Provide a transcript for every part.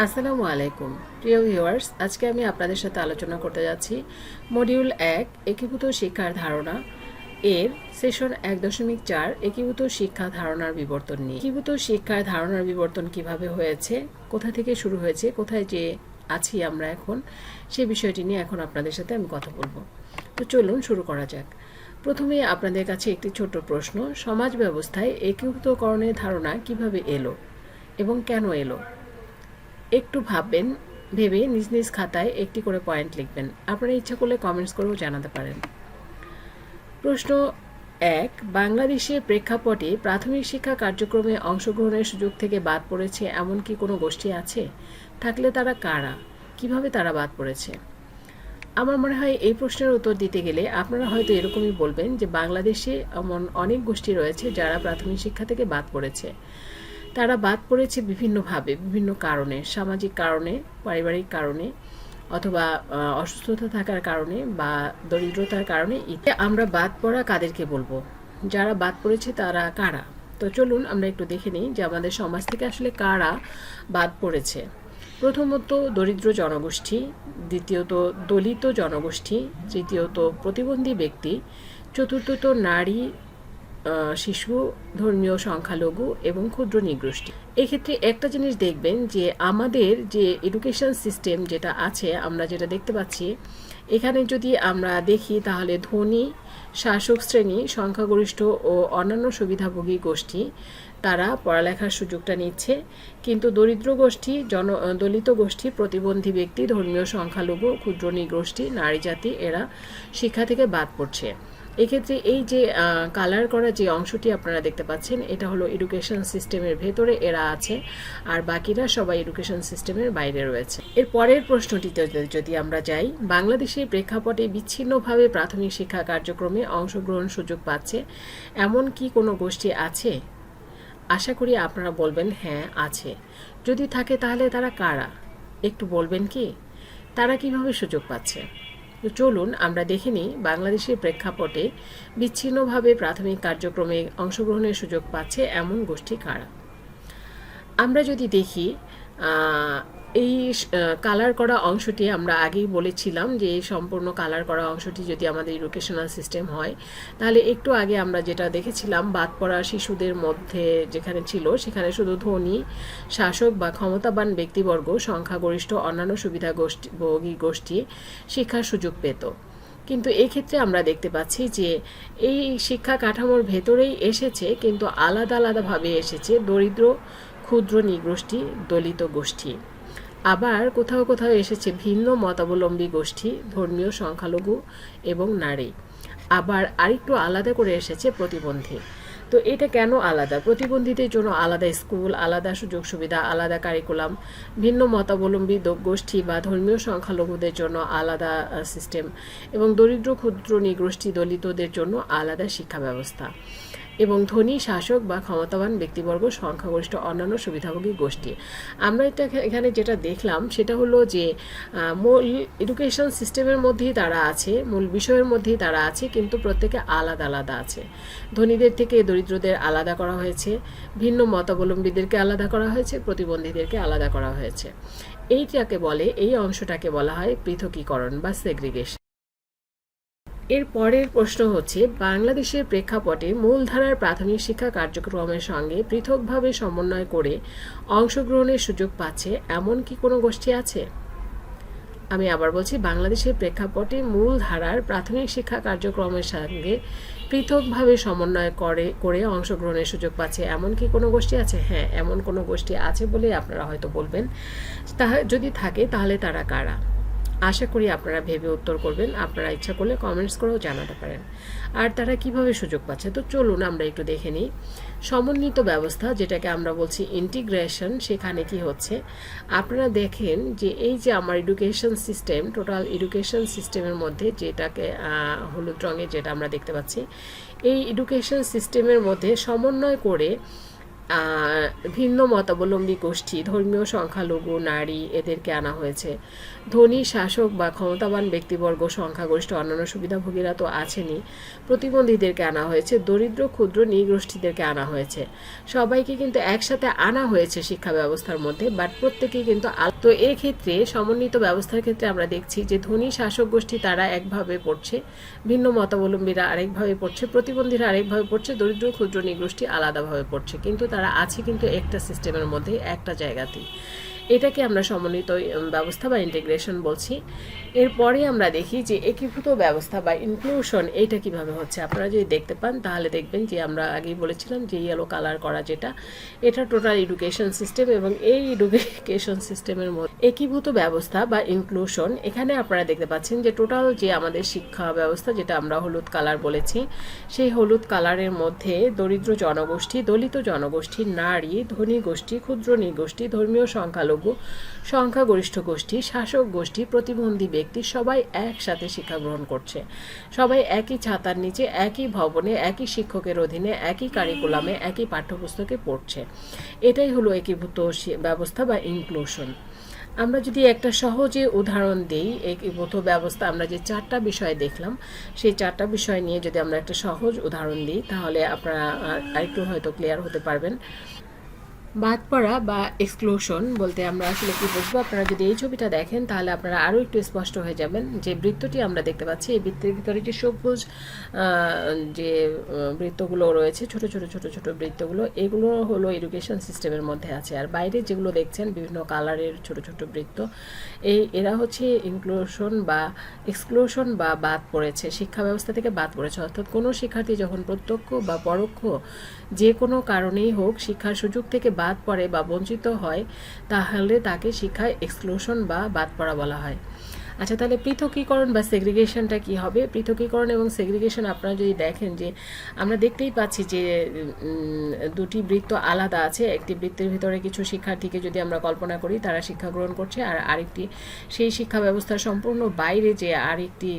আসসালামু আলাইকুম। প্রিয় ভিউয়ার্স, আজকে আমি আপনাদের সাথে আলোচনা করতে যাচ্ছি মডিউল এক, একীভূত শিক্ষার ধারণা। এর সেশন এক দশমিক চার, একীভূত শিক্ষা ধারণার বিবর্তন নিয়ে। একীভূত শিক্ষার ধারণার বিবর্তন কীভাবে হয়েছে, কোথা থেকে শুরু হয়েছে, কোথায় যে আছি আমরা এখন, সে বিষয়টি নিয়ে এখন আপনাদের সাথে আমি কথা বলব। তো চলুন শুরু করা যাক। প্রথমে আপনাদের কাছে একটি ছোট্ট প্রশ্ন, সমাজ ব্যবস্থায় একীভূতকরণের ধারণা কীভাবে এলো এবং কেন এলো? একটু ভাববেন, ভেবে নিজ নিজ খাতায় একটি করে পয়েন্ট লিখবেন। আপনারা ইচ্ছা করলে কমেন্টস করেও জানাতে পারেন। প্রশ্ন এক, বাংলাদেশের প্রেক্ষাপটে প্রাথমিক শিক্ষা কার্যক্রমে অংশগ্রহণের সুযোগ থেকে বাদ পড়েছে এমন কি কোনো গোষ্ঠী আছে? থাকলে তারা কারা? কীভাবে তারা বাদ পড়েছে? আমার মনে হয় এই প্রশ্নের উত্তর দিতে গেলে আপনারা হয়তো এরকমই বলবেন যে বাংলাদেশে এমন অনেক গোষ্ঠী রয়েছে যারা প্রাথমিক শিক্ষা থেকে বাদ পড়েছে। তারা বাদ পড়েছে বিভিন্নভাবে, বিভিন্ন কারণে, সামাজিক কারণে, পারিবারিক কারণে অথবা অসুস্থতা থাকার কারণে বা দরিদ্রতার কারণে ইত্যাদি। আমরা বাদ পড়া কাদেরকে বলব? যারা বাদ পড়েছে তারা কারা? তো চলুন আমরা একটু দেখে নিই যে আমাদের সমাজ থেকে আসলে কারা বাদ পড়েছে। প্রথমত দরিদ্র জনগোষ্ঠী, দ্বিতীয়ত দলিত জনগোষ্ঠী, তৃতীয়ত প্রতিবন্ধী ব্যক্তি, চতুর্থত নারী শিশু, ধর্মীয় সংখ্যালঘু এবং ক্ষুদ্র নিগোষ্ঠী। এক্ষেত্রে একটা জিনিস দেখবেন যে আমাদের যে এডুকেশন সিস্টেম যেটা আছে, আমরা যেটা দেখতে পাচ্ছি, এখানে যদি আমরা দেখি তাহলে ধনী, শাসক শ্রেণি, সংখ্যাগরিষ্ঠ ও অন্যান্য সুবিধাভোগী গোষ্ঠী, তারা পড়ালেখার সুযোগটা নিচ্ছে। কিন্তু দরিদ্র গোষ্ঠী, জন, দলিত গোষ্ঠী, প্রতিবন্ধী ব্যক্তি, ধর্মীয় সংখ্যালঘু, ক্ষুদ্র নিগোষ্ঠী, নারী জাতি, এরা শিক্ষা থেকে বাদ পড়ছে। এক্ষেত্রে এই যে কালার করা যে অংশটি আপনারা দেখতে পাচ্ছেন, এটা হলো এডুকেশন সিস্টেমের ভেতরে এরা আছে, আর বাকিরা সবাই এডুকেশন সিস্টেমের বাইরে রয়েছে। এর পরের প্রশ্নটিতে যদি- আমরা যাই, বাংলাদেশের প্রেক্ষাপটে বিচ্ছিন্নভাবে প্রাথমিক শিক্ষা কার্যক্রমে অংশগ্রহণ সুযোগ পাচ্ছে, এমন কি কোনো গোষ্ঠী আছে? আশা করি আপনারা বলবেন হ্যাঁ আছে। যদি থাকে তাহলে তারা কারা? একটু বলবেন কি? তারা কীভাবে সুযোগ পাচ্ছে? তো চলুন আমরা দেখে নিই বাংলাদেশের প্রেক্ষাপটে বিচ্ছিন্নভাবে প্রাথমিক কার্যক্রমে অংশগ্রহণের সুযোগ পাচ্ছে এমন গোষ্ঠী কারা। আমরা যদি দেখি এই কালার করা অংশটি আমরা আগেই বলেছিলাম যে এই সম্পূর্ণ কালার করা অংশটি যদি আমাদের এডুকেশনাল সিস্টেম হয়, তাহলে একটু আগে আমরা যেটা দেখেছিলাম, বাদ পড়া শিশুদের মধ্যে যেখানে ছিল, সেখানে শুধু ধনী, শাসক বা ক্ষমতাবান ব্যক্তিবর্গ, সংখ্যাগরিষ্ঠ, অন্যান্য সুবিধা গোষ্ঠী, ভোগী গোষ্ঠী শিক্ষার সুযোগ পেত। কিন্তু এক্ষেত্রে আমরা দেখতে পাচ্ছি যে এই শিক্ষা কাঠামোর ভেতরেই এসেছে, কিন্তু আলাদা আলাদাভাবে এসেছে দরিদ্র, ক্ষুদ্র নিগোষ্ঠী, দলিত গোষ্ঠী। আবার কোথাও কোথাও এসেছে ভিন্ন মতাবলম্বী গোষ্ঠী, ধর্মীয় সংখ্যালঘু এবং নারী। আবার আরেকটু আলাদা করে এসেছে প্রতিবন্ধী। তো এটা কেন আলাদা? প্রতিবন্ধীদের জন্য আলাদা স্কুল, আলাদা সুযোগ সুবিধা, আলাদা কারিকুলাম ভিন্ন মতাবলম্বী গোষ্ঠী বা ধর্মীয় সংখ্যালঘুদের জন্য আলাদা সিস্টেম এবং দরিদ্র, ক্ষুদ্র, নিগোষ্ঠী দলিতদের জন্য আলাদা শিক্ষা ব্যবস্থা। এবং ধনী, শাসক বা ক্ষমতাবান ব্যক্তিবর্গ সংখ্যাগরিষ্ঠ অন্যান্য সুবিধাভোগী গোষ্ঠী। আমরা এটা এখানে যেটা দেখলাম সেটা হলো যে মূল এডুকেশন সিস্টেমের মধ্যেই তারা আছে, মূল বিষয়ের মধ্যেই তারা আছে, কিন্তু প্রত্যেকে আলাদা আলাদা আছে। ধনীদের থেকে দরিদ্রদের আলাদা করা হয়েছে, ভিন্ন মতাবলম্বীদেরকে আলাদা করা হয়েছে, প্রতিবন্ধীদেরকে আলাদা করা হয়েছে। এইটাকে বলে, এই অংশটাকে বলা হয় পৃথকীকরণ বা সেগ্রিগেশন এর পরের প্রশ্ন হচ্ছে, বাংলাদেশের প্রেক্ষাপটে মূলধারার প্রাথমিক শিক্ষা কার্যক্রমের সঙ্গে পৃথকভাবে সমন্বয় করে অংশগ্রহণের সুযোগ পাচ্ছে এমন কি কোনো গোষ্ঠী আছে? আমি আবার বলছি, বাংলাদেশের প্রেক্ষাপটে মূল ধারার প্রাথমিক শিক্ষা কার্যক্রমের সঙ্গে পৃথকভাবে সমন্বয় করে করে অংশগ্রহণের সুযোগ পাচ্ছে এমন কি কোনো গোষ্ঠী আছে? হ্যাঁ এমন কোনো গোষ্ঠী আছে বলে আপনারা হয়তো বলবেন। তাহা যদি থাকে তাহলে তারা কারা? আশা করি আপনারা ভেবে উত্তর করবেন। আপনারা ইচ্ছা করলে কমেন্টস করেও জানাতে পারেন। আর তারা কীভাবে সুযোগ পাচ্ছে? তো চলুন আমরা একটু দেখে নিই। সমন্বিত ব্যবস্থা, যেটাকে আমরা বলছি ইন্টিগ্রেশন সেখানে কি হচ্ছে? আপনারা দেখেন যে এই যে আমার এডুকেশন সিস্টেম টোটাল এডুকেশন সিস্টেমের মধ্যে যেটাকে হলুদ রঙের যেটা আমরা দেখতে পাচ্ছি, এই এডুকেশন সিস্টেমের মধ্যে সমন্বয় করে ভিন্ন মতাবলম্বী গোষ্ঠী, ধর্মীয় সংখ্যালঘু, নারী এদেরকে আনা হয়েছে। ধনী, শাসক বা ক্ষমতাবান ব্যক্তিবর্গ সংখ্যাগরিষ্ঠ অন্যান্য সুবিধাভোগীরা তো আছেনই। প্রতিবন্ধীদেরকে আনা হয়েছে, দরিদ্র, ক্ষুদ্র নৃগোষ্ঠীদেরকে আনা হয়েছে। সবাইকে কিন্তু একসাথে আনা হয়েছে শিক্ষা ব্যবস্থার মধ্যে বাট প্রত্যেকেই কিন্তু তো এক্ষেত্রে সমন্বিত ব্যবস্থার ক্ষেত্রে আমরা দেখছি যে ধনী শাসক গোষ্ঠী তারা একভাবে পড়ছে, ভিন্ন মতাবলম্বীরা আরেকভাবে পড়ছে, প্রতিবন্ধীরা আরেকভাবে পড়ছে, দরিদ্র, ক্ষুদ্র, নিগোষ্ঠী আলাদাভাবে পড়ছে। কিন্তু তারা আছে কিন্তু একটা সিস্টেমের মধ্যে, একটা জায়গাতেই। এটাকে আমরা সমন্বিত ব্যবস্থা বা ইন্টিগ্রেশন বলছি। এরপরে আমরা দেখি যে একীভূত ব্যবস্থা বা ইনক্লুশন এইটা কীভাবে হচ্ছে। আপনারা যদি দেখতে পান, তাহলে দেখবেন যে আমরা আগেই বলেছিলাম যে ইয়েলো কালার করা যেটা, এটা টোটাল এডুকেশন সিস্টেম এবং এই এডুকেশন সিস্টেমের মধ্যে একীভূত ব্যবস্থা বা ইনক্লুশন এখানে আপনারা দেখতে পাচ্ছেন যে টোটাল যে আমাদের শিক্ষা ব্যবস্থা, যেটা আমরা হলুদ কালার বলেছি, সেই হলুদ কালারের মধ্যে দরিদ্র জনগোষ্ঠী, দলিত জনগোষ্ঠী, নারী, ধনী গোষ্ঠী, ক্ষুদ্র নৃগোষ্ঠী, ধর্মীয় সংখ্যালঘু সংখ্যাগরিষ্ঠ গোষ্ঠী, শাসক গোষ্ঠী, প্রতিবন্ধী ব্যক্তি সবাই একসাথে শিক্ষা গ্রহণ করছে। সবাই একই ছাতার নিচে, একই ভবনে, একই শিক্ষকের অধীনে, একই কারিকুলামে, একই পাঠ্যপুস্তকে পড়ছে। এটাই হলো একীভূত ব্যবস্থা বা ইনক্লুশন আমরা যদি একটা সহজে উদাহরণ দিই, একীভূত ব্যবস্থা, আমরা যে চারটা বিষয় দেখলাম, সেই চারটা বিষয় নিয়ে যদি আমরা একটা সহজ উদাহরণ দিই, তাহলে আপনারা আরেকটু হয়তো ক্লিয়ার হতে পারবেন। বাদ পড়া বা এক্সক্লুশন বলতে আমরা আসলে কি বুঝব? আপনারা যদি এই ছবিটা দেখেন, তাহলে আপনারা আরও একটু স্পষ্ট হয়ে যাবেন যে বৃত্তটি আমরা দেখতে পাচ্ছি। এই বৃত্তের ভিতরে যে সবুজ যে বৃত্তগুলো রয়েছে, ছোট ছোট ছোট ছোট বৃত্তগুলো, এগুলো হলো এডুকেশন সিস্টেমের মধ্যে আছে। আর বাইরে যেগুলো দেখছেন, বিভিন্ন কালারের ছোট ছোট বৃত্ত, এই, এরা হচ্ছে ইনক্লুশন বা এক্সক্লুশন বা বাদ পড়েছে, শিক্ষা ব্যবস্থা থেকে বাদ পড়েছে। অর্থাৎ কোনো শিক্ষার্থী যখন প্রত্যক্ষ বা পরোক্ষ যে কোনো কারণেই হোক শিক্ষার সুযোগ থেকে বাদ পড়ে বা বঞ্চিত হয়, তাহলে তাকে শিক্ষায় এক্সক্লুশন বা বাদ পড়া বলা হয়। আচ্ছা তাহলে পৃথকীকরণ বা সেগ্রিগেশনটা কি হবে? পৃথকীকরণ এবং সেগ্রিগেশন আপনারা যদি দেখেন যে, আমরা দেখতেই পাচ্ছি যে দুটি বৃত্ত আলাদা আছে। একটি বৃত্তের ভিতরে কিছু শিক্ষার্থীকে যদি আমরা কল্পনা করি, তারা শিক্ষা গ্রহণ করছে আর আরেকটি সেই শিক্ষা ব্যবস্থার সম্পূর্ণ বাইরে যে আরেকটি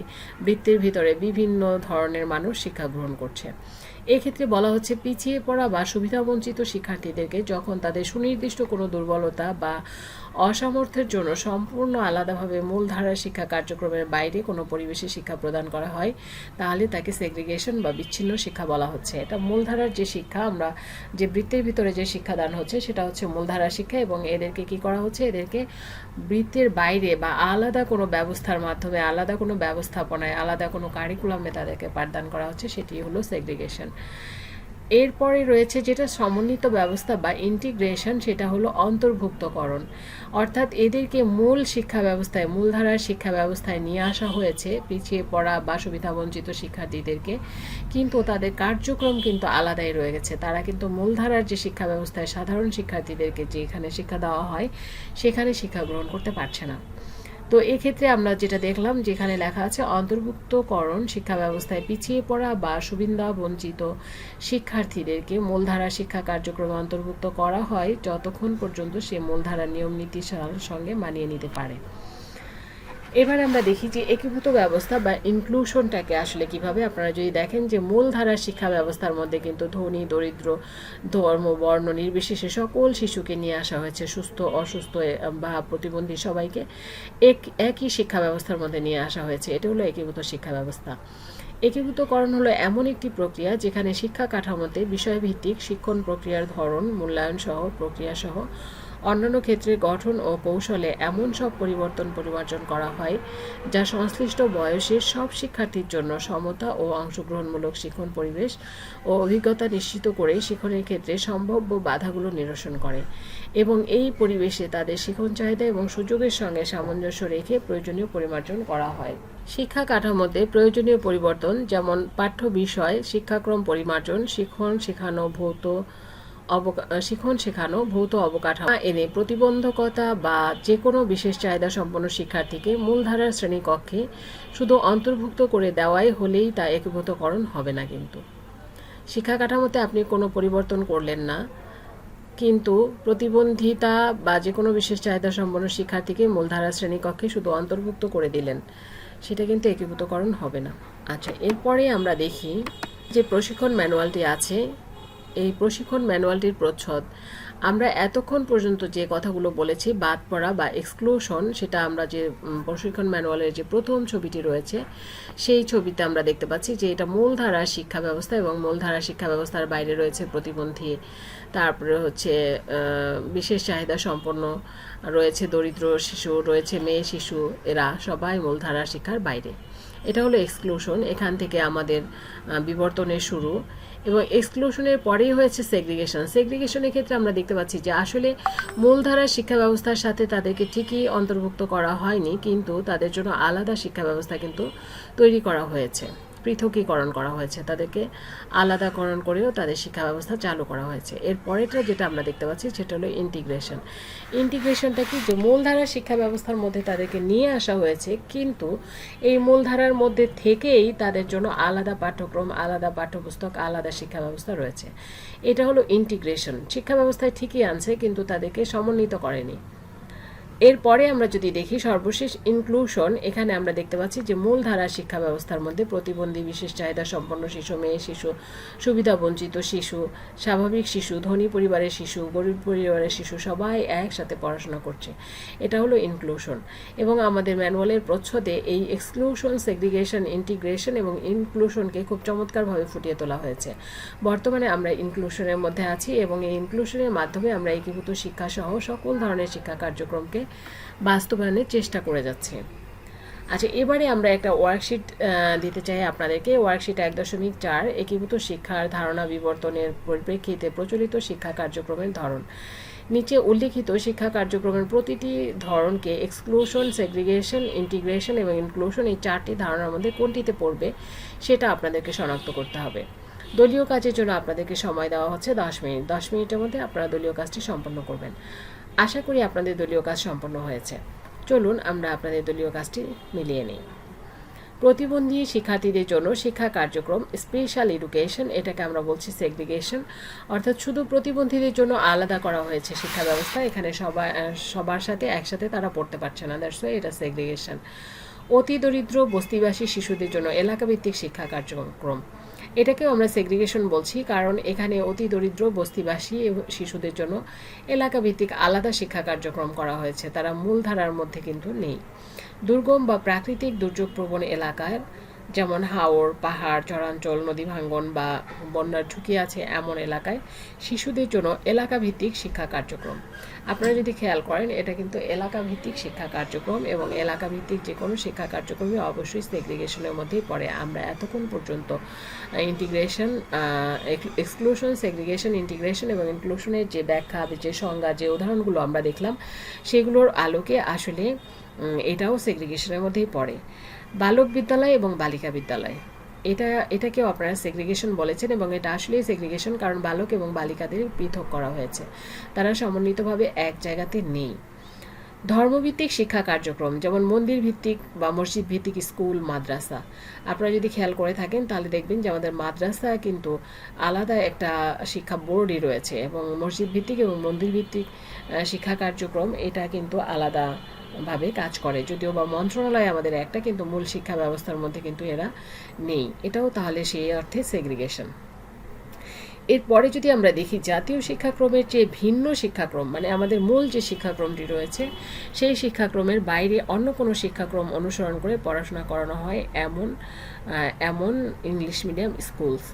বৃত্তের ভিতরে বিভিন্ন ধরনের মানুষ শিক্ষা গ্রহণ করছে। এক্ষেত্রে বলা হচ্ছে পিছিয়ে পড়া বা সুবিধাবঞ্চিত শিক্ষার্থীদেরকে যখন তাদের সুনির্দিষ্ট কোনো দুর্বলতা বা অসামর্থ্যের জন্য সম্পূর্ণ আলাদাভাবে মূলধারার শিক্ষা কার্যক্রমের বাইরে কোনো পরিবেশে শিক্ষা প্রদান করা হয়, তাহলে তাকে সেগ্রিগেশন বা বিচ্ছিন্ন শিক্ষা বলা হচ্ছে। এটা মূলধারার যে শিক্ষা, আমরা যে বৃত্তের ভিতরে যে শিক্ষাদান হচ্ছে, সেটা হচ্ছে মূলধারা শিক্ষা এবং এদেরকে কি করা হচ্ছে? এদেরকে বৃত্তের বাইরে বা আলাদা কোনো ব্যবস্থার মাধ্যমে, আলাদা কোনো ব্যবস্থাপনায়, আলাদা কোনো কারিকুলামে তাদেরকে পাঠদান করা হচ্ছে, সেটি হলো সেগ্রিগেশন এরপরে রয়েছে যেটা সমন্বিত ব্যবস্থা বা ইন্টিগ্রেশন সেটা হলো অন্তর্ভুক্তকরণ। অর্থাৎ এদেরকে মূল শিক্ষা ব্যবস্থায়, মূলধারার শিক্ষা ব্যবস্থায় নিয়ে আসা হয়েছে পিছিয়ে পড়া বা সুবিধাবঞ্চিত শিক্ষার্থীদেরকে। কিন্তু তাদের কার্যক্রম কিন্তু আলাদাই রয়ে গেছে। তারা কিন্তু মূলধারার যে শিক্ষা ব্যবস্থায় সাধারণ শিক্ষার্থীদেরকে যেখানে শিক্ষা দেওয়া হয়, সেখানে শিক্ষা গ্রহণ করতে পারছে না। তো এক্ষেত্রে আমরা যেটা দেখলাম, যেখানে লেখা আছে, অন্তর্ভুক্তকরণ শিক্ষা ব্যবস্থায় পিছিয়ে পড়া বা সুবিধা বঞ্চিত শিক্ষার্থীদেরকে মূলধারা শিক্ষা কার্যক্রমে অন্তর্ভুক্ত করা হয় যতক্ষণ পর্যন্ত সে মূলধারা নিয়ম নীতির সঙ্গে মানিয়ে নিতে পারে। এবার আমরা দেখি যে একীভূত ব্যবস্থা বা ইনক্লুশনটাকে আসলে কীভাবে। আপনারা যদি দেখেন যে মূলধারার শিক্ষা ব্যবস্থার মধ্যে কিন্তু ধনী, দরিদ্র, ধর্ম, বর্ণ, নির্বিশেষে সকল শিশুকে নিয়ে আসা হয়েছে। সুস্থ, অসুস্থ বা প্রতিবন্ধী সবাইকে এক, একই শিক্ষা ব্যবস্থার মধ্যে নিয়ে আসা হয়েছে। এটা হলো একীভূত শিক্ষা ব্যবস্থা। একীভূতকরণ হলো এমন একটি প্রক্রিয়া যেখানে শিক্ষা কাঠামোতে বিষয়ভিত্তিক শিক্ষণ প্রক্রিয়ার ধরন, মূল্যায়ন সহ প্রক্রিয়া সহ অন্যান্য ক্ষেত্রে গঠন ও কৌশলে এমন সব পরিবর্তন পরিমার্জন করা হয়, যা সংশ্লিষ্ট বয়সের সব শিক্ষার্থীর জন্য সমতা ও অংশগ্রহণমূলক শিক্ষণ পরিবেশ ও অভিজ্ঞতা নিশ্চিত করে শিক্ষণের ক্ষেত্রে সম্ভাব্য বাধাগুলো নিরসন করে এবং এই পরিবেশে তাদের শিক্ষণ চাহিদা এবং সুযোগের সঙ্গে সামঞ্জস্য রেখে প্রয়োজনীয় পরিমার্জন করা হয়। শিক্ষা কাঠামোতে প্রয়োজনীয় পরিবর্তন যেমন পাঠ্য বিষয়, শিক্ষাক্রম পরিমার্জন শিক্ষণ শেখানো, ভৌত শিখন শেখানো, ভৌত অবকাঠামো এনে প্রতিবন্ধকতা বা যে কোনো বিশেষ চাহিদা সম্পন্ন শিক্ষার্থীকে মূলধারার শ্রেণীকক্ষে শুধু অন্তর্ভুক্ত করে দেওয়াই হলেই তা একীভূতকরণ হবে না কিন্তু। শিক্ষা কাঠামোতে আপনি কোনো পরিবর্তন করলেন না, কিন্তু প্রতিবন্ধিতা বা যে কোনো বিশেষ চাহিদা সম্পন্ন শিক্ষার্থীকে মূলধারা শ্রেণীকক্ষে শুধু অন্তর্ভুক্ত করে দিলেন, সেটা কিন্তু একীভূতকরণ হবে না। আচ্ছা এরপরে আমরা দেখি যে প্রশিক্ষণ ম্যানুয়ালটি আছে এই প্রশিক্ষণ ম্যানুয়ালটির প্রচ্ছদ। আমরা এতক্ষণ পর্যন্ত যে কথাগুলো বলেছি, বাদ পড়া বা এক্সক্লুশন সেটা আমরা যে প্রশিক্ষণ ম্যানুয়ালের যে প্রথম ছবিটি রয়েছে, সেই ছবিতে আমরা দেখতে পাচ্ছি যে এটা মূলধারা শিক্ষা ব্যবস্থা এবং মূলধারা শিক্ষা ব্যবস্থার বাইরে রয়েছে প্রতিবন্ধী। তারপরে হচ্ছে বিশেষ চাহিদা সম্পন্ন রয়েছে দরিদ্র শিশু, রয়েছে মেয়ে শিশু, এরা সবাই মূলধারা শিক্ষার বাইরে। এটা হলো এক্সক্লুশন এখান থেকে আমাদের বিবর্তনের শুরু। এবং এক্সক্লুশনের পরেই হয়েছে সেগ্রিগেশন সেগ্রিগেশনের ক্ষেত্রে আমরা দেখতে পাচ্ছি যে আসলে মূলধারার শিক্ষা ব্যবস্থার সাথে তাদেরকে ঠিকই অন্তর্ভুক্ত করা হয়নি, কিন্তু তাদের জন্য আলাদা শিক্ষা ব্যবস্থা কিন্তু তৈরি করা হয়েছে। পৃথকীকরণ করা হয়েছে। তাদেরকে আলাদাকরণ করেও তাদের শিক্ষা ব্যবস্থা চালু করা হয়েছে। এর পরেরটা যেটা আমরা দেখতে পাচ্ছি সেটা হলো ইন্টিগ্রেশন ইন্টিগ্রেশনটা কি? যে মূলধারার শিক্ষা ব্যবস্থার মধ্যে তাদেরকে নিয়ে আসা হয়েছে, কিন্তু এই মূলধারার মধ্যে থেকেই তাদের জন্য আলাদা পাঠ্যক্রম, আলাদা পাঠ্যপুস্তক, আলাদা শিক্ষা ব্যবস্থা রয়েছে। এটা হলো ইন্টিগ্রেশন শিক্ষা ব্যবস্থায় ঠিকই আনছে, কিন্তু তাদেরকে সমন্বিত করেনি। এরপরে আমরা যদি দেখি সর্বশেষ ইনক্লুশন এখানে আমরা দেখতে পাচ্ছি যে মূলধারা শিক্ষা ব্যবস্থার মধ্যে প্রতিবন্ধী বিশেষ চাহিদা সম্পন্ন শিশু, মেয়ে শিশু, সুবিধা বঞ্চিত শিশু, স্বাভাবিক শিশু, ধনী পরিবারের শিশু, গরিব পরিবারের শিশু সবাই একসাথে পড়াশোনা করছে। এটা হলো ইনক্লুশন এবং আমাদের ম্যানুয়ালের প্রচ্ছদে এই এক্সক্লুশন সেগ্রিগেশন ইন্টিগ্রেশন এবং ইনক্লুশনকে খুব চমৎকারভাবে ফুটিয়ে তোলা হয়েছে। বর্তমানে আমরা ইনক্লুশনের মধ্যে আছি এবং এই ইনক্লুশনের মাধ্যমে আমরা একীভূত শিক্ষা সহ সকল ধরনের শিক্ষা কার্যক্রমকে বাস্তবায়নের চেষ্টা করে যাচ্ছে। আচ্ছা এবারে আমরা একটা ওয়ার্কশিট দিতে চাই আপনাদেরকে। ওয়ার্কশিট এক দশমিক চার, একীভূত শিক্ষার ধারণা বিবর্তনের পরিপ্রেক্ষিতে প্রচলিত শিক্ষা কার্যক্রমের ধরন। নিচে উল্লিখিত শিক্ষা কার্যক্রমের প্রতিটি ধরনকে এক্সক্লুশন সেগ্রিগেশন ইন্টিগ্রেশন এবং ইনক্লুশন এই চারটি ধারণার মধ্যে কোনটিতে পড়বে সেটা আপনাদেরকে শনাক্ত করতে হবে। দলীয় কাজের জন্য আপনাদেরকে সময় দেওয়া হচ্ছে দশ মিনিট। দশ মিনিটের মধ্যে আপনারা দলীয় কাজটি সম্পন্ন করবেন। আশা করি আপনাদের দলীয় কাজ সম্পন্ন হয়েছে। চলুন আমরা আপনাদের দলীয় কাজটি মিলিয়ে নিই। প্রতিবন্ধী শিক্ষার্থীদের জন্য শিক্ষা কার্যক্রম স্পেশাল এডুকেশন এটাকে আমরা বলছি সেগ্রিগেশন অর্থাৎ শুধু প্রতিবন্ধীদের জন্য আলাদা করা হয়েছে শিক্ষা ব্যবস্থা, এখানে সবাই সবার সাথে একসাথে তারা পড়তে পারছে না। দ্যাটস এটা সেগ্রিগেশন অতি দরিদ্র, বস্তিবাসী শিশুদের জন্য এলাকাভিত্তিক শিক্ষা কার্যক্রম। এটাকেও আমরা সেগ্রিগেশন বলছি, কারণ এখানে অতি দরিদ্র, বস্তিবাসী শিশুদের জন্য এলাকাভিত্তিক আলাদা শিক্ষা কার্যক্রম করা হয়েছে। তারা মূলধারার মধ্যে কিন্তু নেই। দুর্গম বা প্রাকৃতিক দুর্যোগ প্রবণ এলাকায় যেমন হাওর, পাহাড়, চরাঞ্চল, নদী ভাঙ্গন বা বন্যার ঝুঁকি আছে এমন এলাকায় শিশুদের জন্য এলাকাভিত্তিক শিক্ষা কার্যক্রম। আপনারা যদি খেয়াল করেন, এটা কিন্তু এলাকাভিত্তিক শিক্ষা কার্যক্রম এবং এলাকাভিত্তিক যে কোনো শিক্ষা কার্যক্রমে অবশ্যই সেগ্রিগেশনের মধ্যেই পড়ে। আমরা এতক্ষণ পর্যন্ত ইন্টিগ্রেশন এক্সক্লুশন সেগ্রিগেশন ইন্টিগ্রেশন এবং ইনক্লুশনের যে ব্যাখ্যা, যে সংজ্ঞা, যে উদাহরণগুলো আমরা দেখলাম, সেগুলোর আলোকে আসলে এটাও সেগ্রিগেশনের মধ্যেই পড়ে। বালক বিদ্যালয় এবং বালিকা বিদ্যালয়। এটা এটাকেও আপনারা সেগ্রিগেশন বলেছেন এবং এটা আসলেই সেগ্রিগেশন কারণ বালক এবং বালিকাদের পৃথক করা হয়েছে। তারা সমন্বিতভাবে এক জায়গাতে নেই। ধর্মভিত্তিক শিক্ষা কার্যক্রম, যেমন মন্দির ভিত্তিক বা মসজিদ ভিত্তিক স্কুল, মাদ্রাসা। আপনারা যদি খেয়াল করে থাকেন, তাহলে দেখবেন যে আমাদের মাদ্রাসা কিন্তু আলাদা একটা শিক্ষা বোর্ডই রয়েছে এবং মসজিদ ভিত্তিক এবং মন্দির ভিত্তিক শিক্ষা কার্যক্রম, এটা কিন্তু আলাদা ভাবে কাজ করে। যদিও বা মন্ত্রণালয় আমাদের একটা কিন্তু মূল শিক্ষা ব্যবস্থার মধ্যে কিন্তু এরা নেই। এটাও তাহলে সেই অর্থে সেগ্রিগেশন এরপরে যদি আমরা দেখি, জাতীয় শিক্ষাক্রমের যে ভিন্ন শিক্ষাক্রম মানে আমাদের মূল যে শিক্ষাক্রমটি রয়েছে, সেই শিক্ষাক্রমের বাইরে অন্য কোনো শিক্ষাক্রম অনুসরণ করে পড়াশোনা করানো হয় এমন এমন ইংলিশ মিডিয়াম স্কুলস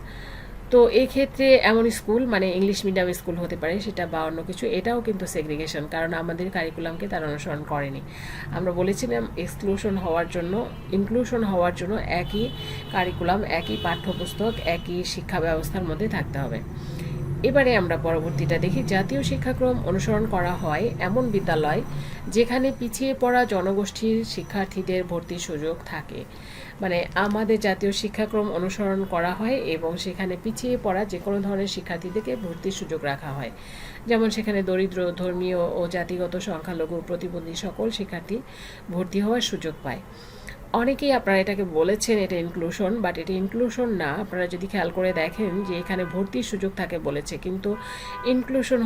তো এই ক্ষেত্রে এমন স্কুল মানে ইংলিশ মিডিয়াম স্কুল হতে পারে সেটা বা অন্য কিছু, এটাও কিন্তু সেগ্রিগেশন কারণ আমাদের কারিকুলামকে তারা অনুসরণ করেনি। আমরা বলেছিলাম এক্সক্লুশন হওয়ার জন্য ইনক্লুশন হওয়ার জন্য একই কারিকুলাম একই পাঠ্যপুস্তক, একই শিক্ষা ব্যবস্থার মধ্যে থাকতে হবে। এবারে আমরা পরবর্তীটা দেখি। জাতীয় শিক্ষাক্রম অনুসরণ করা হয় এমন বিদ্যালয় যেখানে পিছিয়ে পড়া জনগোষ্ঠীর শিক্ষার্থীদের ভর্তির সুযোগ থাকে। মানে আমাদের জাতীয় শিক্ষাক্রম অনুসরণ করা হয় এবং সেখানে পিছিয়ে পড়া যে কোনো ধরনের শিক্ষার্থীদেরকে ভর্তির সুযোগ রাখা হয়। যেমন সেখানে দরিদ্র, ধর্মীয় ও জাতিগত সংখ্যালঘু প্রতিবন্ধী সকল শিক্ষার্থী ভর্তি হওয়ার সুযোগ পায়। অনেকেই আপনারা এটাকে বলেছেন, এটা ইনক্লুশন বাট এটা ইনক্লুশন না। আপনারা যদি খেয়াল করে দেখেন যে এখানে ভর্তির সুযোগ থাকে বলেছে, কিন্তু ইনক্লুশন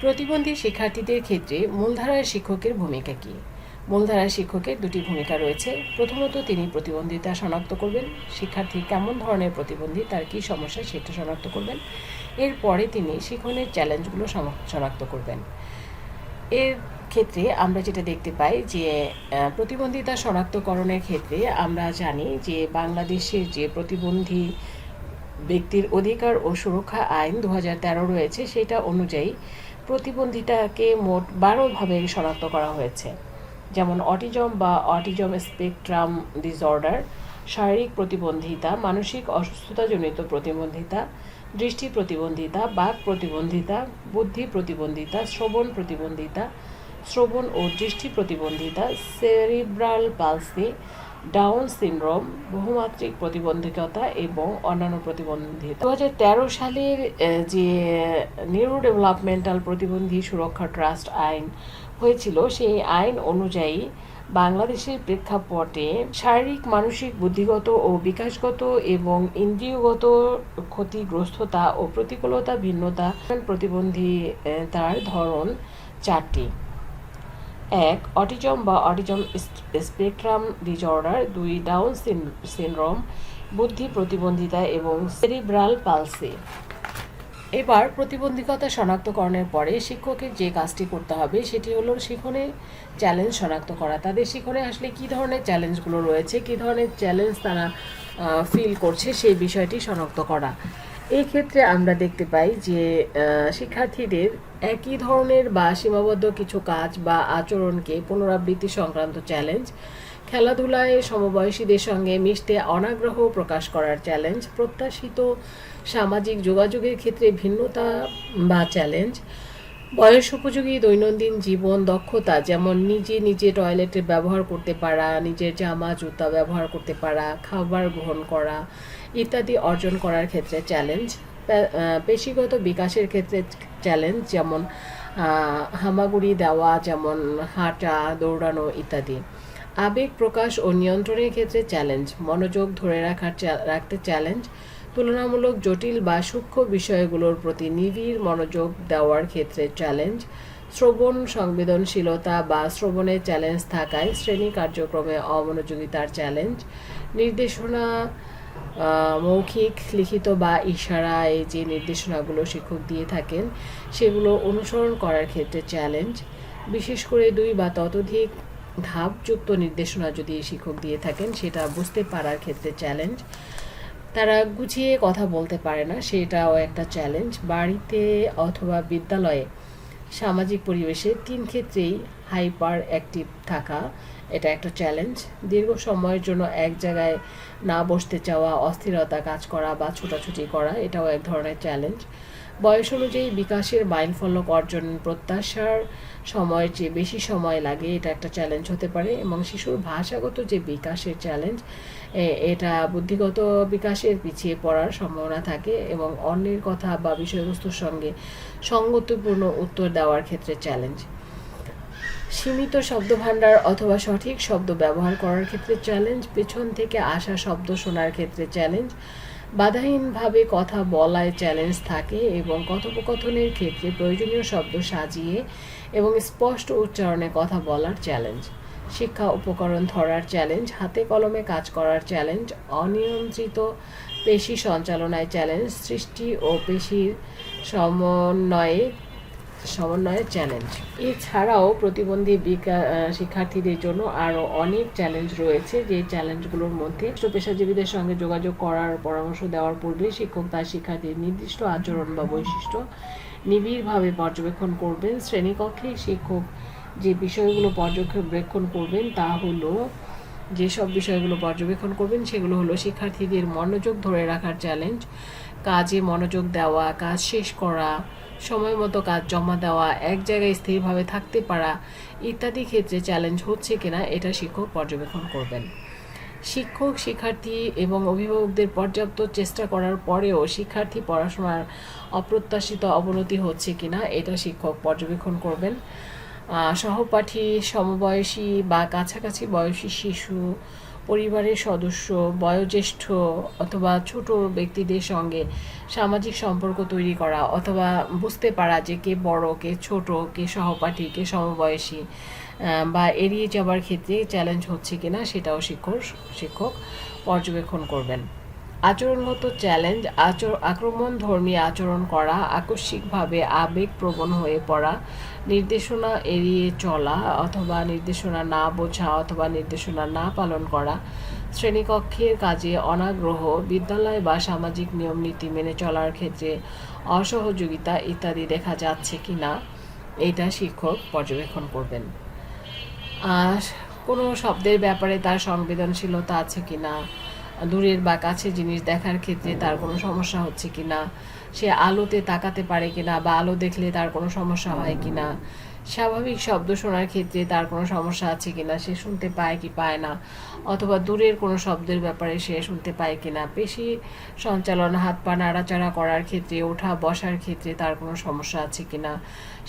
প্রতিবন্ধী শিক্ষার্থীদের ক্ষেত্রে মূলধারার শিক্ষকের ভূমিকা কী? মূলধারার শিক্ষকের দুটি ভূমিকা রয়েছে। প্রথমত, তিনি প্রতিবন্ধিতা শনাক্ত করবেন। শিক্ষার্থী কেমন ধরনের প্রতিবন্ধী, তার কী সমস্যা সেটা শনাক্ত করবেন। এরপরে তিনি শিক্ষণের চ্যালেঞ্জগুলো শনাক্ত করবেন। এর ক্ষেত্রে আমরা যেটা দেখতে পাই যে প্রতিবন্ধিতা শনাক্তকরণের ক্ষেত্রে আমরা জানি যে, বাংলাদেশের যে প্রতিবন্ধী ব্যক্তির অধিকার ও সুরক্ষা আইন দু হাজার তেরো রয়েছে, সেটা অনুযায়ী প্রতিবন্ধিতাকে মোট বারোভাবে শনাক্ত করা হয়েছে। যেমন অটিজম বা অটিজম স্পেকট্রাম ডিসঅর্ডার, শারীরিক প্রতিবন্ধিতা, মানসিক অসুস্থতাজনিত প্রতিবন্ধিতা, দৃষ্টি প্রতিবন্ধিতা, বাক প্রতিবন্ধিতা, বুদ্ধি প্রতিবন্ধিতা, শ্রবণ প্রতিবন্ধিতা শ্রবণ ও দৃষ্টি প্রতিবন্ধিতা সেরিব্রাল পালসি ডাউন সিনড্রোম বহুমাত্রিক প্রতিবন্ধকতা এবং অন্যান্য প্রতিবন্ধিতা। দু হাজার তেরো সালের যে নিউরো ডেভেলপমেন্টাল প্রতিবন্ধী সুরক্ষা ট্রাস্ট আইন হয়েছিল, সেই আইন অনুযায়ী বাংলাদেশের প্রেক্ষাপটে শারীরিক, মানসিক, বুদ্ধিগত ও বিকাশগত এবং ইন্দ্রিয়গত ক্ষতিগ্রস্ততা ও প্রতিকূলতা ভিন্নতা প্রতিবন্ধী তার ধরন চারটি। এক অটিজম বা অটিজম স্পেকট্রাম ডিজঅর্ডার দুই ডাউন সিনড্রোম, বুদ্ধি, প্রতিবন্ধিতা এবং সেরিব্রাল পালসি। এবার প্রতিবন্ধকতা শনাক্তকরণের পরে শিক্ষকের যে কাজটি করতে হবে, সেটি হলো শিখনে চ্যালেঞ্জ শনাক্ত করা। তাদের শিখনে আসলে কী ধরনের চ্যালেঞ্জগুলো রয়েছে, কী ধরনের চ্যালেঞ্জ তারা ফিল করছে, সেই বিষয়টি শনাক্ত করা। এই ক্ষেত্রে আমরা দেখতে পাই যে শিক্ষার্থীদের একই ধরনের বা সীমাবদ্ধ কিছু কাজ বা আচরণকে পুনরাবৃত্তি সংক্রান্ত চ্যালেঞ্জ খেলাধুলায় সমবয়সীদের সঙ্গে মিশতে অনাগ্রহ প্রকাশ করার চ্যালেঞ্জ প্রত্যাশিত সামাজিক যোগাযোগের ক্ষেত্রে ভিন্নতা বা চ্যালেঞ্জ বয়স উপযোগী দৈনন্দিন জীবন দক্ষতা, যেমন নিজে নিজে টয়লেটে ব্যবহার করতে পারা, নিজের জামা জুতা ব্যবহার করতে পারা, খাবার গ্রহণ করা ইত্যাদি অর্জন করার ক্ষেত্রে চ্যালেঞ্জ পেশিগত বিকাশের ক্ষেত্রে চ্যালেঞ্জ যেমন হামাগুড়ি দেওয়া, যেমন হাঁটা, দৌড়ানো ইত্যাদি। আবেগ প্রকাশ ও নিয়ন্ত্রণের ক্ষেত্রে চ্যালেঞ্জ মনোযোগ ধরে রাখার রাখতে চ্যালেঞ্জ তুলনামূলক জটিল বা সূক্ষ্ম বিষয়গুলোর প্রতি নিবিড় মনোযোগ দেওয়ার ক্ষেত্রে চ্যালেঞ্জ শ্রবণ সংবেদনশীলতা বা শ্রবণের চ্যালেঞ্জ থাকায় শ্রেণি কার্যক্রমে অমনোযোগিতার চ্যালেঞ্জ নির্দেশনা মৌখিক, লিখিত বা ইশারায় যে নির্দেশনাগুলো শিক্ষক দিয়ে থাকেন, সেগুলো অনুসরণ করার ক্ষেত্রে চ্যালেঞ্জ বিশেষ করে দুই বা ততোধিক ধাপযুক্ত নির্দেশনা যদি শিক্ষক দিয়ে থাকেন, সেটা বুঝতে পারার ক্ষেত্রে চ্যালেঞ্জ তারা গুছিয়ে কথা বলতে পারে না, সেটাও একটা চ্যালেঞ্জ বাড়িতে অথবা বিদ্যালয়ে সামাজিক পরিবেশে তিন ক্ষেত্রেই হাইপার অ্যাক্টিভ থাকা এটা একটা চ্যালেঞ্জ দীর্ঘ সময়ের জন্য এক জায়গায় না বসতে চাওয়া, অস্থিরতা কাজ করা বা ছোটাছুটি করা, এটাও এক ধরনের চ্যালেঞ্জ বয়স অনুযায়ী বিকাশের মাইলফলক অর্জন, প্রত্যাশার সময়ের চেয়ে বেশি সময় লাগে, এটা একটা চ্যালেঞ্জ হতে পারে এবং শিশুর ভাষাগত যে বিকাশের চ্যালেঞ্জ এটা বুদ্ধিগত বিকাশের পিছিয়ে পড়ার সম্ভাবনা থাকে এবং অন্যের কথা বা বিষয়বস্তুর সঙ্গে সঙ্গতিপূর্ণ উত্তর দেওয়ার ক্ষেত্রে চ্যালেঞ্জ সীমিত শব্দভাণ্ডার অথবা সঠিক শব্দ ব্যবহার করার ক্ষেত্রে চ্যালেঞ্জ পেছন থেকে আসা শব্দ শোনার ক্ষেত্রে চ্যালেঞ্জ বাধাহীনভাবে কথা বলায় চ্যালেঞ্জ থাকে এবং কথোপকথনের ক্ষেত্রে প্রয়োজনীয় শব্দ সাজিয়ে এবং স্পষ্ট উচ্চারণে কথা বলার চ্যালেঞ্জ শিক্ষা উপকরণ ধরার চ্যালেঞ্জ হাতে কলমে কাজ করার চ্যালেঞ্জ অনিয়ন্ত্রিত পেশি সঞ্চালনায় চ্যালেঞ্জ সৃষ্টি ও পেশির সমন্বয়ে সমন্বয়ের চ্যালেঞ্জ এছাড়াও প্রতিবন্ধী শিক্ষার্থীদের জন্য আরও অনেক চ্যালেঞ্জ রয়েছে, যে চ্যালেঞ্জগুলোর মধ্যে পেশাজীবীদের সঙ্গে যোগাযোগ করার পরামর্শ দেওয়ার পূর্বে শিক্ষক তার শিক্ষার্থীর নির্দিষ্ট আচরণ বা বৈশিষ্ট্য নিবিড়ভাবে পর্যবেক্ষণ করবেন। শ্রেণীকক্ষে শিক্ষক যে বিষয়গুলো পর্যবেক্ষণ করবেন তা হলো, যেসব বিষয়গুলো পর্যবেক্ষণ করবেন সেগুলো হলো শিক্ষার্থীদের মনোযোগ ধরে রাখার চ্যালেঞ্জ কাজে মনোযোগ দেওয়া, কাজ শেষ করা সময় মতো কাজ জমা দেওয়া, এক জায়গায় স্থিরভাবে থাকতে পারা ইত্যাদি ক্ষেত্রে চ্যালেঞ্জ হচ্ছে কিনা এটা শিক্ষক পর্যবেক্ষণ করবেন। শিক্ষক, শিক্ষার্থী এবং অভিভাবকদের পর্যাপ্ত চেষ্টা করার পরেও শিক্ষার্থী পড়াশোনার অপ্রত্যাশিত অবনতি হচ্ছে কিনা এটা শিক্ষক পর্যবেক্ষণ করবেন। সহপাঠী, সমবয়সী বা কাছাকাছি বয়সী শিশু পরিবারের সদস্য, বয়োজ্যেষ্ঠ অথবা ছোট ব্যক্তিদের সঙ্গে সামাজিক সম্পর্ক তৈরি করা অথবা বুঝতে পারা যে কে বড়, কে ছোট, কে সহপাঠী, কে সমবয়সী বা এড়িয়ে যাওয়ার ক্ষেত্রে চ্যালেঞ্জ হচ্ছে কিনা সেটাও শিক্ষক শিক্ষক পর্যবেক্ষণ করবেন। আচরণগত চ্যালেঞ্জ আচর আক্রমণ ধর্মী আচরণ করা, আকস্মিকভাবে আবেগপ্রবণ হয়ে পড়া, নির্দেশনা এড়িয়ে চলা, অথবা নির্দেশনা না বোঝা, অথবা নির্দেশনা না পালন করা, শ্রেণীকক্ষের কাজে অনাগ্রহ, বিদ্যালয় বা সামাজিক নিয়মনীতি মেনে চলার ক্ষেত্রে অসহযোগিতা ইত্যাদি দেখা যাচ্ছে কি না, এটা শিক্ষক পর্যবেক্ষণ করবেন। আর কোনো শব্দের ব্যাপারে তার সংবেদনশীলতা আছে কি না দূরের বা কাছে জিনিস দেখার ক্ষেত্রে তার কোনো সমস্যা হচ্ছে কি না সে আলোতে তাকাতে পারে কিনা বা আলো দেখলে তার কোনো সমস্যা হয় কিনা? স্বাভাবিক শব্দ শোনার ক্ষেত্রে তার কোনো সমস্যা আছে কিনা সে শুনতে পায় কি পায় না? অথবা দূরের কোনো শব্দের ব্যাপারে সে শুনতে পায় কিনা? পেশি সঞ্চালন, হাত পা নাড়াচাড়া করার ক্ষেত্রে ওঠা বসার ক্ষেত্রে তার কোনো সমস্যা আছে কিনা?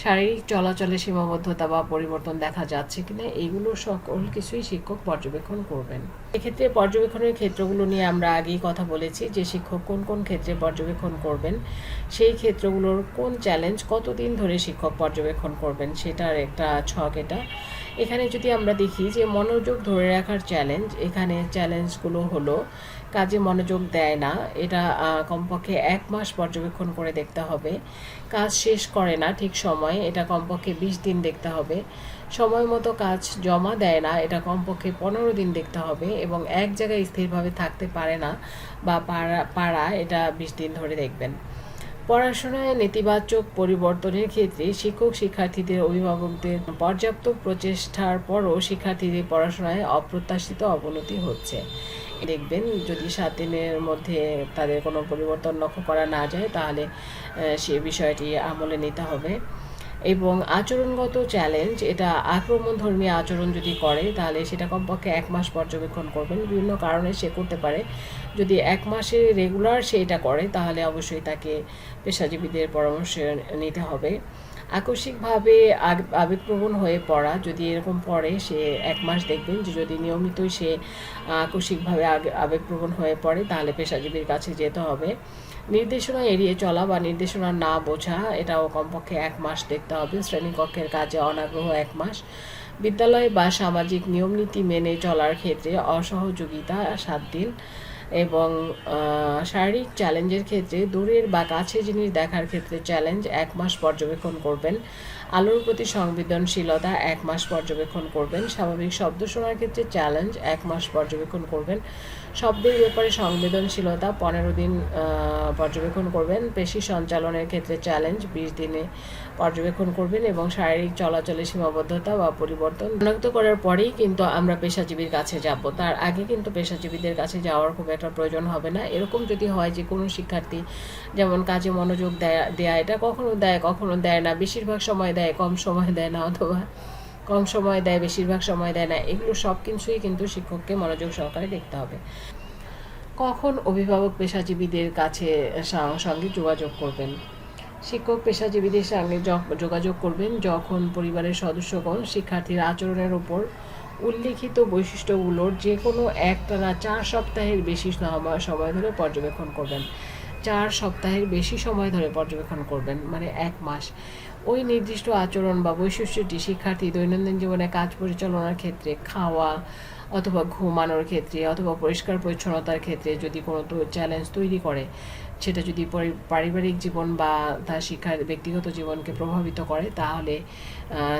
শারীরিক চলাচলে সীমাবদ্ধতা বা পরিবর্তন দেখা যাচ্ছে কিনা এইগুলো সকল কিছুই শিক্ষক পর্যবেক্ষণ করবেন। এক্ষেত্রে পর্যবেক্ষণের ক্ষেত্রগুলো নিয়ে আমরা আগেই কথা বলেছি যে শিক্ষক কোন কোন ক্ষেত্রে পর্যবেক্ষণ করবেন, সেই ক্ষেত্রগুলোর কোন চ্যালেঞ্জ কতদিন ধরে শিক্ষক পর্যবেক্ষণ করবেন সেটার একটা ছক এটা। এখানে যদি আমরা দেখি যে মনোযোগ ধরে রাখার চ্যালেঞ্জ, এখানে চ্যালেঞ্জগুলো হলো কাজে মনোযোগ দেয় না। এটা কমপক্ষে এক মাস পর্যবেক্ষণ করে দেখতে হবে। কাজ শেষ করে না ঠিক সময়ে, এটা কমপক্ষে বিশ দিন দেখতে হবে। সময় মতো কাজ জমা দেয় না, এটা কমপক্ষে পনেরো দিন দেখতে হবে এবং এক জায়গায় স্থিরভাবে থাকতে পারে না বা পারা পারা, এটা বিশ দিন ধরে দেখবেন। পড়াশোনায় নেতিবাচক পরিবর্তনের ক্ষেত্রে শিক্ষক, শিক্ষার্থীদের অভিভাবকদের পর্যাপ্ত প্রচেষ্টার পরও শিক্ষার্থীদের পড়াশোনায় অপ্রত্যাশিত অবনতি হচ্ছে। দেখবেন, যদি সাত দিনের মধ্যে তাদের কোনো পরিবর্তন লক্ষ্য করা না যায়, তাহলে সে বিষয়টি আমলে নিতে হবে। এবং আচরণগত চ্যালেঞ্জ এটা আক্রমণ ধর্মী আচরণ যদি করে, তাহলে সেটা কমপক্ষে এক মাস পর্যবেক্ষণ করবেন। বিভিন্ন কারণে সে করতে পারে। যদি এক মাসে রেগুলার সে এটা করে, তাহলে অবশ্যই তাকে পেশাজীবীদের পরামর্শ নিতে হবে। আকস্মিকভাবে আবেগপ্রবণ হয়ে পড়া, যদি এরকম পড়ে, সে এক মাস দেখবেন যে যদি নিয়মিতই সে আকস্মিকভাবে আবেগপ্রবণ হয়ে পড়ে, তাহলে পেশাজীবীর কাছে যেতে হবে। নির্দেশনা এড়িয়ে চলা বা নির্দেশনা না বোঝা, এটাও কমপক্ষে এক মাস দেখতে হবে। শ্রেণীকক্ষের কাজে অনাগ্রহ এক মাস। বিদ্যালয় বা সামাজিক নিয়মনীতি মেনে চলার ক্ষেত্রে অসহযোগিতা সাত দিন। এবং শারীরিক চ্যালেঞ্জের ক্ষেত্রে দূরের বা কাছে জিনিস দেখার ক্ষেত্রে চ্যালেঞ্জ এক মাস পর্যবেক্ষণ করবেন। আলোর প্রতি সংবেদনশীলতা এক মাস পর্যবেক্ষণ করবেন। স্বাভাবিক শব্দ শোনার ক্ষেত্রে চ্যালেঞ্জ এক মাস পর্যবেক্ষণ করবেন। শব্দের ব্যাপারে সংবেদনশীলতা পনেরো দিন পর্যবেক্ষণ করবেন। পেশি সঞ্চালনের ক্ষেত্রে চ্যালেঞ্জ বিশ দিনে পর্যবেক্ষণ করবেন এবং শারীরিক চলাচলে সীমাবদ্ধতা বা পরিবর্তন শনাক্ত করার পরেই কিন্তু আমরা পেশাজীবীর কাছে যাব। তার আগে কিন্তু পেশাজীবীদের কাছে যাওয়ার খুব একটা প্রয়োজন হবে না। এরকম যদি হয় যে কোনো শিক্ষার্থী যেমন কাজে মনোযোগ দেয়, দেয়া এটা কখনো দেয় কখনো দেয় না। বেশিরভাগ সময় দেয়, কম সময় দেয় না অথবা কম সময় দেয়, বেশিরভাগ সময় দেয় না, এগুলো সব কিছুই কিন্তু শিক্ষককে মনোযোগ সহকারে দেখতে হবে। কখন অভিভাবক পেশাজীবীদের কাছে সঙ্গে যোগাযোগ করবেন? শিক্ষক পেশাজীবীদের সঙ্গে যোগাযোগ করবেন যখন পরিবারের সদস্যগণ শিক্ষার্থীর আচরণের উপর উল্লিখিত বৈশিষ্ট্যগুলোর যে কোনো একটানা চার সপ্তাহের বেশি সময় ধরে পর্যবেক্ষণ করবেন। চার সপ্তাহের বেশি সময় ধরে পর্যবেক্ষণ করবেন মানে এক মাস। ওই নির্দিষ্ট আচরণ বা বৈশিষ্ট্যটি শিক্ষার্থী দৈনন্দিন জীবনে কাজ পরিচালনার ক্ষেত্রে, খাওয়া অথবা ঘুমানোর ক্ষেত্রে অথবা পরিষ্কার পরিচ্ছন্নতার ক্ষেত্রে যদি কোনো চ্যালেঞ্জ তৈরি করে, সেটা যদি পরি- পারিবারিক জীবন বা তার শিক্ষার ব্যক্তিগত জীবনকে প্রভাবিত করে, তাহলে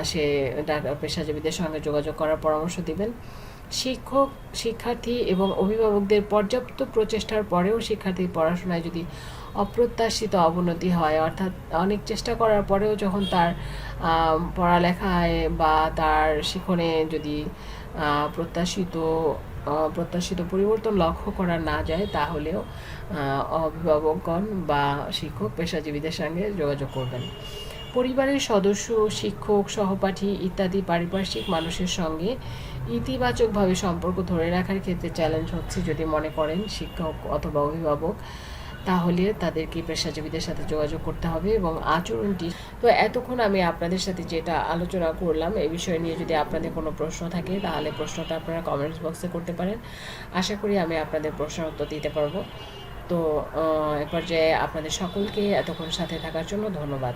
সে পেশাজীবীদের সঙ্গে যোগাযোগ করার পরামর্শ দিবেন। শিক্ষক, শিক্ষার্থী এবং অভিভাবকদের পর্যাপ্ত প্রচেষ্টার পরেও শিক্ষার্থীর পড়াশোনায় যদি অপ্রত্যাশিত অবনতি হয়। অর্থাৎ অনেক চেষ্টা করার পরেও যখন তার পড়ালেখায় বা তার শিখনে যদি প্রত্যাশিত প্রত্যাশিত পরিবর্তন লক্ষ্য করা না যায়, তাহলেও অভিভাবকগণ বা শিক্ষক, পেশাজীবীদের সঙ্গে যোগাযোগ করবেন। পরিবারের সদস্য, শিক্ষক, সহপাঠী ইত্যাদি পারিপার্শ্বিক মানুষের সঙ্গে ইতিবাচকভাবে সম্পর্ক ধরে রাখার ক্ষেত্রে চ্যালেঞ্জ হচ্ছে যদি মনে করেন শিক্ষক অথবা অভিভাবক। তাহলে তাদেরকে পেশাজীবীদের সাথে যোগাযোগ করতে হবে এবং আচরণটি তো এতক্ষণ আমি আপনাদের সাথে যেটা আলোচনা করলাম এই বিষয় নিয়ে যদি আপনাদের কোনো প্রশ্ন থাকে, তাহলে প্রশ্নটা আপনারা কমেন্টস বক্সে করতে পারেন। আশা করি আমি আপনাদের প্রশ্নের উত্তর দিতে পারব। তো এ পর্যায়ে আপনাদের সকলকে এতক্ষণ সাথে থাকার জন্য ধন্যবাদ।